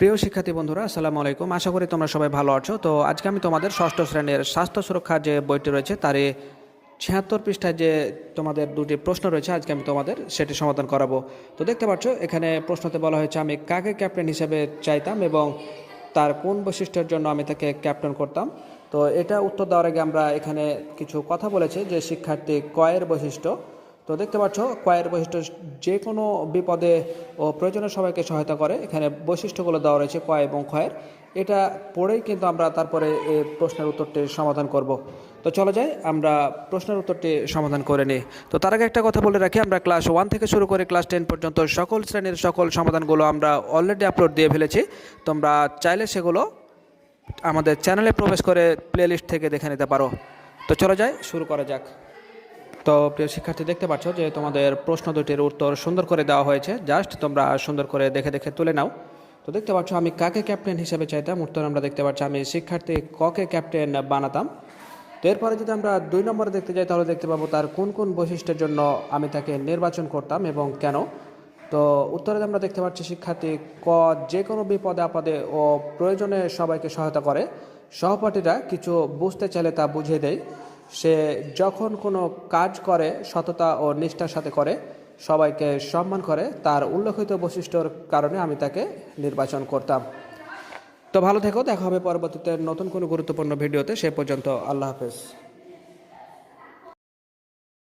প্রিয় শিক্ষার্থী বন্ধুরা, আসসালামু আলাইকুম। আশা করি তোমরা সবাই ভালো আছো। তো আজকে আমি তোমাদের ষষ্ঠ শ্রেণির স্বাস্থ্য সুরক্ষা যে বইটি রয়েছে, তারই ছিয়াত্তর পৃষ্ঠায় যে তোমাদের দুটি প্রশ্ন রয়েছে, আজকে আমি তোমাদের সেটি সমাধান করাবো। তো দেখতে পাচ্ছ, এখানে প্রশ্নতে বলা হয়েছে, আমি কাকে ক্যাপ্টেন হিসেবে চাইতাম এবং তার কোন বৈশিষ্ট্যের জন্য আমি তাকে ক্যাপ্টেন করতাম। তো এটা উত্তর দেওয়ার আগে আমরা এখানে কিছু কথা বলেছি যে শিক্ষার্থী কয়ের বৈশিষ্ট্য। তো দেখতে পাচ্ছ কয়ের বৈশিষ্ট্য যে কোনো বিপদে ও প্রয়োজনে সবাইকে সহায়তা করে। এখানে বৈশিষ্ট্যগুলো দেওয়া রয়েছে কয় এবং ক্ষয়ের এটা পড়েই কিন্তু আমরা তারপরে এই প্রশ্নের উত্তরটি সমাধান করব। তো চলো যাই, আমরা প্রশ্নের উত্তরটি সমাধান করে নিই। তো তার আগে একটা কথা বলে রাখি, আমরা ক্লাস ওয়ান থেকে শুরু করে ক্লাস টেন পর্যন্ত সকল শ্রেণির সকল সমাধানগুলো আমরা অলরেডি আপলোড দিয়ে ফেলেছি। তোমরা চাইলে সেগুলো আমাদের চ্যানেলে প্রবেশ করে প্লেলিস্ট থেকে দেখে নিতে পারো। তো চলো যাই, শুরু করা যাক। তো প্রিয় শিক্ষার্থী, দেখতে পাচ্ছ যে তোমাদের প্রশ্ন দুটির উত্তর সুন্দর করে দেওয়া হয়েছে। জাস্ট তোমরা সুন্দর করে দেখে দেখে তুলে নাও। তো দেখতে পাচ্ছ আমি কাকে ক্যাপ্টেন হিসেবে চাইতাম? উত্তর আমরা দেখতে পাচ্ছি আমি শিক্ষার্থী ককে ক্যাপ্টেন বানাতাম। তো এরপরে যদি আমরা দুই নম্বরে দেখতে যাই, তাহলে দেখতে পাবো তার কোন কোন বৈশিষ্ট্যের জন্য আমি তাকে নির্বাচন করতাম এবং কেন। তো উত্তরে আমরা দেখতে পাচ্ছি শিক্ষার্থী ক যে কোনো বিপদে আপদে ও প্রয়োজনে সবাইকে সহায়তা করে। সহপাঠীরা কিছু বুঝতে চাইলে তা বুঝিয়ে দেয়। সে যখন কোনো কাজ করে, সততা ও নিষ্ঠার সাথে করে, সবাইকে সম্মান করে, তার উল্লেখিত বৈশিষ্ট্যর কারণে আমি তাকে নির্বাচন করতাম। তো ভালো থেকো, দেখা হবে পরবর্তীতে নতুন কোনো গুরুত্বপূর্ণ ভিডিওতে, সে পর্যন্ত আল্লাহ হাফেজ।